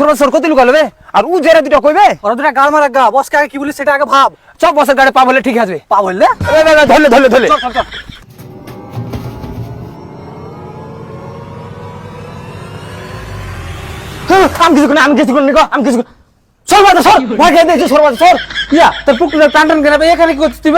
সর সর কত লুকালো বে? আর উ জেরা দুটো কইবে? ওরা দুটা গাল মারা গা বসকে আগে কি বলি সেটা আগে ভাব। চব বসের গাড়ি পা বলে ঠিক আছে। পা বললে? ধরলে ধরলে ধরলে। চল চল চল। আমি কিছু আমি কিছু আমি কিছু সর বাজা সর। ভয় খেয়ে দিয়েছি সর বাজা সর। ইয়া তোর পুকুরে টান টান এখানে কি করছিস তুই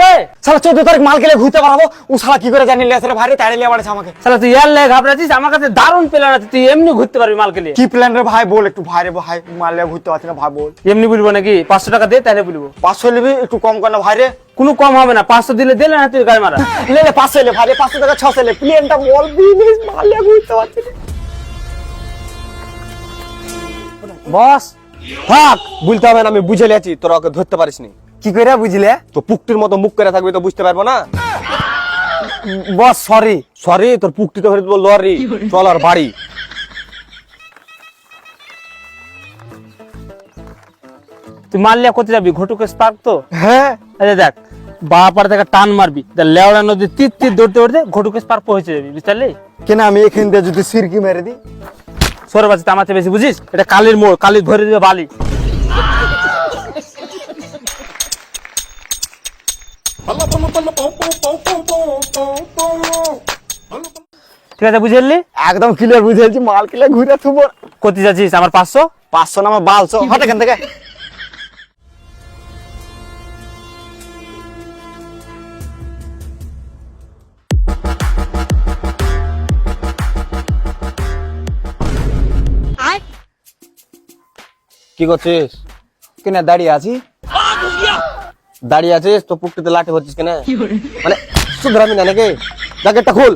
সালা চোদ্দ তারিখ মাল খেলে ঘুরতে পারব ও সালা কি করে জানি লেসরে ভারী তাড়ি লিয়ে বাড়াছে আমাকে। তুই ইয়ার লেগে আমার কাছে দারুণ প্ল্যান আছে। তুই এমনি ঘুরতে পারবি কি প্ল্যান রে ভাই? বল একটু ভাই রে ভাই মাল ঘুরতে পারছি না ভাই বল। এমনি বলব নাকি? পাঁচশো টাকা দে তাহলে বলব। পাঁচশো নিবি একটু কম কর না ভাই রে। কোনো কম হবে না। পাঁচশো দিলে দিলে না তুই গাড়ি মারা। লে লে পাঁচশো এলে ভাই পাঁচশো টাকা ছশো এলে প্লেনটা বল বিজনেস মাল লিয়ে ঘুরতে পারছি বস। থাক বলতে হবে না আমি বুঝে লিয়েছি তোরা ওকে ধরতে পারিস নি কি করে বুঝলে? তো পুকটির মতো মুখ করে থাকবি তো বুঝতে পারব না? Boss sorry. সরি তোর পুকটি তো ফেরত বলল লরি চল আর বাড়ি। তুই মারলে কোথায় যাবি? ঘটুকে স্পার্ক তো? হ্যাঁ। আরে দেখ বাপার থেকে টান মারবি। দেখ লেওড়া নদী তীর তীর দৌড়তে দৌড়তে ঘটুকে স্পার্ক পৌঁছে যাবি বুঝতে পারলি? কেন আমি এখান দিয়ে যদি সিরকি মেরে দিই? সরে বাজিতে আমার বেশি বুঝিস? এটা কালির মোড় কালি ধরে দিবে বালি। ঠিক আছে বুঝলি একদম ক্লিয়ার বুঝেছি মাল কিলে ঘুরে থুব। কোথায় যাচ্ছিস? আমার পাঁচশো? পাঁচশো না আমার বালশো হঠাৎ এখান থেকে। কি করছিস? কেন দাঁড়িয়ে আছি? দাঁড়িয়ে আছিস? তো পুকটিতে লাঠি হচ্ছিস কেন? মানে শুধরামি না নাকি? জ্যাকেটটা খুল।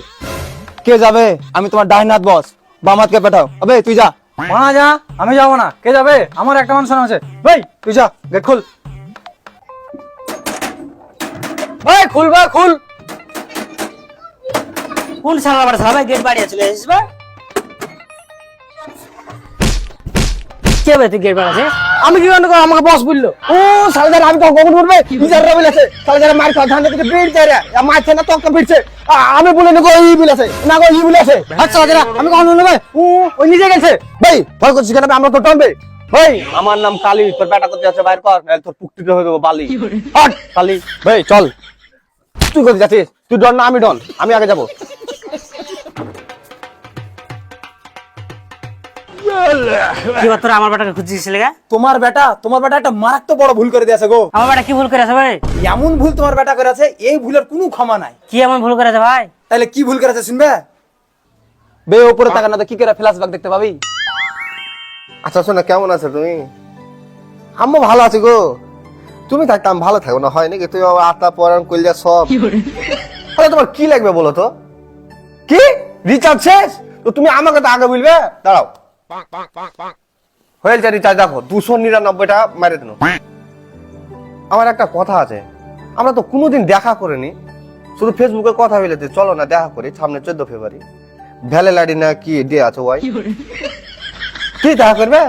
কে যাবে? আমি তোমার ডাইনাথ বস। বামাতকে পাঠাও। আবে তুই যা। মানা যা। আমি যাব না। কে যাবে? আমার একটা মানুষ আছে। ভাই তুই যা। গেট খুল। ভাই খুল ভাই খুল। কোন সালা আবার সালা গেট বাড়িয়ে চলে আসিস বা কে ভাই তুই গেট বাড়াছে আমি কি আমাকে বস বলল। ও সালদার আমি তো কখন আছে। সালদার মার খাওয়া ধান থেকে বেড় যায় না তখন ফিরছে। আমি বলে না ই বিল আছে। না গো ই বিল আছে আচ্ছা সালদার আমি কখন ও ওই নিজে গেছে। ভাই ভয় করছিস কেন? আমরা তো ভাই। আমার নাম কালি। তোর বেটা করতে যাচ্ছে বাইর কর। তোর পুকটিতে হয়ে দেবো বালি। কালি। ভাই চল। তুই কোথায় যাচ্ছিস? তুই ডন না আমি ডন। আমি আগে যাব। কি তোরা আমার বেটাকে খুঁজছিস লেগা তোমার বেটা তোমার বেটা একটা মারাত্মক বড় ভুল করে দিয়েছে গো। আমার বেটা কি ভুল করেছে ভাই? এমন ভুল তোমার বেটা করেছে এই ভুলের কোনো ক্ষমা নাই। কি এমন ভুল করেছে ভাই? তাহলে কি ভুল করেছে শুনবে? বে উপরে তাকানো তো কি করে ফ্ল্যাশব্যাক দেখতে পাবি? আচ্ছা শোনা কেমন আছো তুমি? আম্মু ভালো আছি গো। তুমি থাকতাম ভালো থাকো না হয় নাকি? তুমি আমার আত্মা পরাণ কইলা সব। আরে তোমার কি লাগবে বলো তো? কি? রিচার্জ শেষ? তো তুমি আমাকে তো আগে বলবে। দাঁড়াও। হয়েছে রিচার্জ দেখো দুশো নিরানব্বই টাকা মারে দিন আমার একটা কথা আছে। আমরা তো কোনোদিন দেখা করিনি। শুধু ফেসবুকে কথা বলেছি চলো না দেখা করি সামনে চোদ্দ ফেব্রুয়ারি। ভ্যালেলাডি না কি ডে আছে ওয়াই? কি দেখা করবে?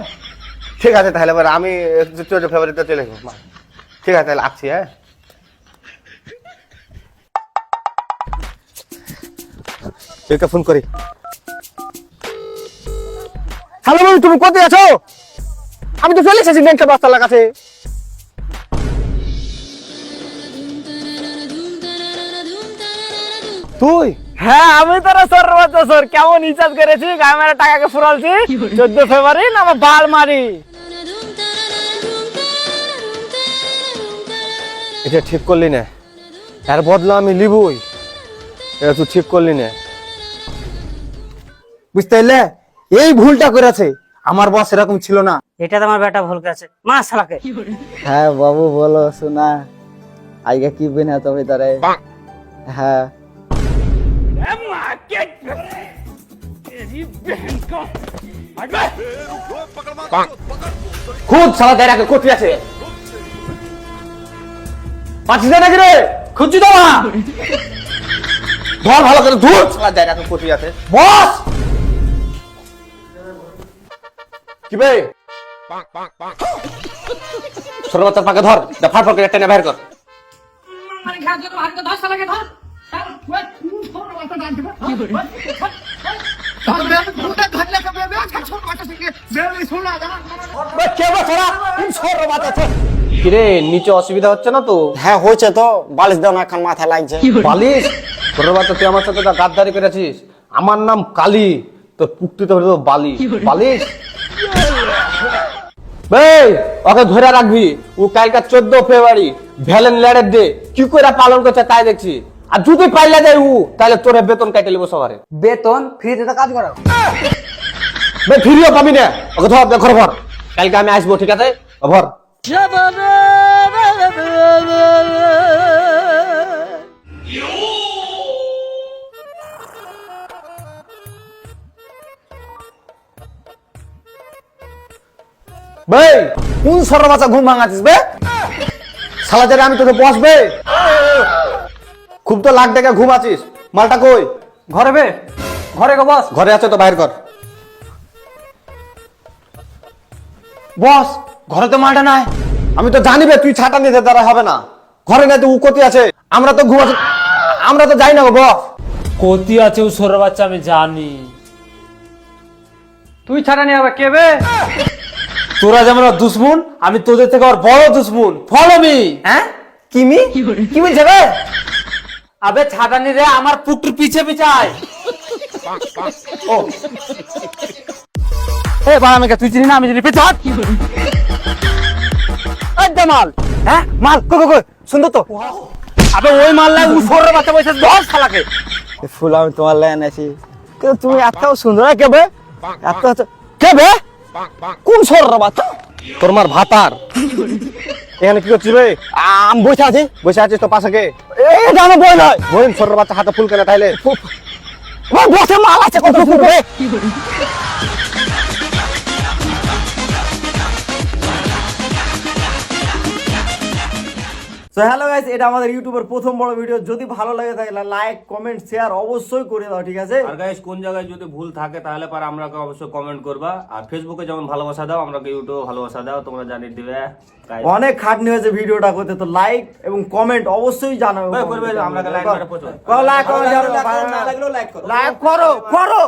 ঠিক আছে তাহলে এবার আমি চোদ্দ ফেব্রুয়ারিতে চলে যাব ঠিক আছে তাহলে আসছি হ্যাঁ? একে ফোন করি। হ্যালো বন্ধু তুমি কোথায় আছো? আমি তো চলে এসেছি ব্যাংকের বাস্তার কাছে। তুই? হ্যাঁ আমি তোরা সর বাচ্চা সর। কেমন রিচার্জ করেছি আমার টাকাকে ফুরালছি। চোদ্দ ফেব্রুয়ারি না আমার বাল মারি? এটা ঠিক করলি না। এর বদলা আমি লিবই এটা তুই ঠিক করলি না। বুঝতে পারলে? এই ভুলটা করেছে। আমার বস এরকম ছিল না। এটা তো আমার বেটা ভুল করেছে। মা শালাকে। হ্যাঁ বাবু বলো শোনা। আজকে কি বিনা তবে তারে। হ্যাঁ। খুদ সালা দেয় কোথায় আছে। পাচ্ছিস না নাকি রে? খুঁজছি তো না ধর ভালো করে ধুর সালা এখন কোথায় আছে। বস! কি বে পাকে ধর ফাট ফাট করে টেনে বের কর কিরে নিচে অসুবিধা হচ্ছে না তো হ্যাঁ হয়েছে তো বালিশ দাও না এখন মাথা লাগছে বালিশ তোর বাচ্চা তুই আমার সাথে গাদ্দারি করেছিস আমার নাম কালী তোর পুক্তিতে তো বালি বালিশ বেই ওকে ধরে রাখবি। ও কালকা চোদ্দ ফেব্রুয়ারি ভ্যালেন ল্যাডের ডে কি করে পালন করছে তাই দেখছি। আর যদি পাইলে যায় ও তাহলে তোর বেতন কাটে নেব সবারে। বেতন ফ্রিতে তো কাজ করো বে ফিরিও পাবি না। ওকে ধর দেখো ভর কালকে আমি আসব ঠিক আছে? ভর ভাই কোন সর বাচ্চা ঘুম ভাঙাছিস বে? জারে আমি তোকে বসবে খুব তো লাখ টাকা ঘুম আছিস। মালটা কই? ঘরে বে। ঘরে গো বস। ঘরে আছে তো বাইর কর। বস ঘরে তো মালটা নাই। আমি তো জানি বে তুই ছাটা নিতে দ্বারা হবে না। ঘরে নাই তো উ কোথায় আছে। আমরা তো ঘুমাচ্ছি আমরা তো যাই না গো বস। কতি আছে ও সর বাচ্চা আমি জানি। তুই ছাড়া নিয়ে আবার কে বে? তোরা যেমন দুশ্মন আমি তোদের থেকে আর বড় দুশ্মন। ফলো মি হ্যাঁ? কিমি কি বলছে বে? আবে ছাদানি রে আমার পুকুর পিছে পিছায়। ও। এ বাবা আমাকে তুই চিনি না আমি চিনি। পিছাত একদম মাল। হ্যাঁ? মাল কই কো কই? সুন্দর তো আবে ওই মাল্লায় উসর বাচ্চা বসে দশ শালাকে। ফুল আমি তোমার লাইন আছি কিন্তু তুমি এত সুন্দর কে বে? এত এত- কে বে? কোন সর বাচ্চা? তোর মার ভাতার। এখানে কি করছিস ভাই? আম বসে আছে। বসে আছিস তো পাশে কে? এই জানো বই নয় বইন সর বাচ্চা হাতে ফুল কেনা তাইলে। বসে মাল আছে কত ফুল তো হ্যালো গাইস এটা আমাদের ইউটিউবের প্রথম বড় ভিডিও যদি ভালো লাগে তাহলে লাইক কমেন্ট শেয়ার অবশ্যই করে দাও ঠিক আছে? আর গাইস কোন জায়গায় যদি ভুল থাকে তাহলে পার আমরাকে অবশ্যই কমেন্ট করবা। আর ফেসবুকে যেমন ভালোবাসা দাও আমরাকে ইউটিউবে ভালোবাসা দাও তোমরা জানিয়ে দিবে অনেক খাটনি হয়েছে ভিডিওটা করতে তো লাইক এবং কমেন্ট অবশ্যই জানাবে। ভাই, করবে, আমরা like করে। লাইক করো। লাইক করো করো।